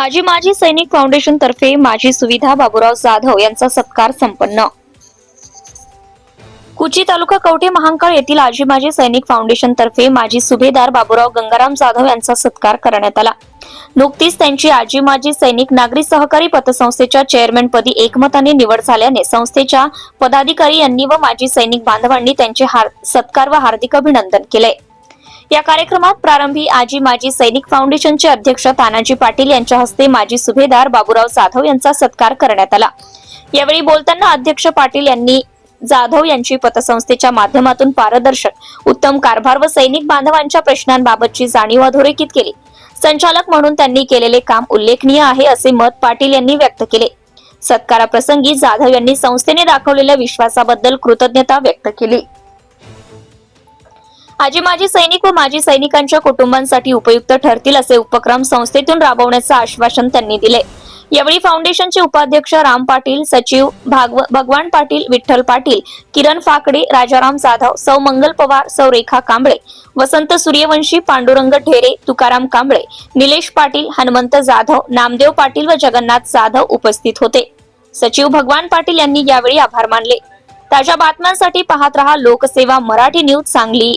आजी माजी सैनिक फाउंडेशन तर्फे माजी सुविधा बाबूराव जाधव यांचा सत्कार संपन्न. कुची तालुका कवठे महांकाळ येथील आजी माजी सैनिक फाउंडेशन तर्फे माजी सुभेदार बाबूराव गंगाराम जाधव यांचा सत्कार करण्यात आला. नुकतीच त्यांची आजी माजी सैनिक नागरी सहकारी पतसंस्थेच्या चेअरमॅनपदी एकमताने निवड झाल्याने संस्थेच्या पदाधिकारी यांनी व माजी सैनिक बांधवांनी त्यांचे हार- सत्कार व हार्दिक अभिनंदन केले. या कार्यक्रमात प्रारंभी आजी माजी सैनिक फाउंडेशनचे अध्यक्ष तानाजी पाटील यांच्या हस्ते माजी सुभेदार बाबूराव जाधव यांचा सत्कार करण्यात आला. यावेळी बोलताना अध्यक्ष पाटील यांनी जाधव यांची पतसंस्थेच्या माध्यमातून पारदर्शक उत्तम कारभार व सैनिक बांधवांच्या प्रश्नांबाबतची जाणीव अधोरेखित केली. संचालक म्हणून त्यांनी केलेले काम उल्लेखनीय आहे असे मत पाटील यांनी व्यक्त केले. सत्काराप्रसंगी जाधव यांनी संस्थेने दाखवलेल्या विश्वासाबद्दल कृतज्ञता व्यक्त केली. आजी माजी सैनिक व माजी सैनिकांच्या कुटुंबांसाठी उपयुक्त ठरतील असे उपक्रम संस्थेतून राबवण्याचं आश्वासन त्यांनी दिले. यावेळी फाउंडेशनचे उपाध्यक्ष राम पाटील सचिव भागव- भगवान पाटील विठ्ठल पाटील किरण फाकडे राजाराम जाधव सौ मंगल पवार सौ रेखा कांबळे वसंत सूर्यवंशी पांडुरंग ढेरे तुकाराम कांबळे निलेश पाटील हनुमंत जाधव नामदेव पाटील व जगन्नाथ जाधव उपस्थित होते. सचिव भगवान पाटील यांनी यावेळी आभार मानले. ताज्या बातम्यांसाठी पाहत रहा Lokseva Marathi news Sangli.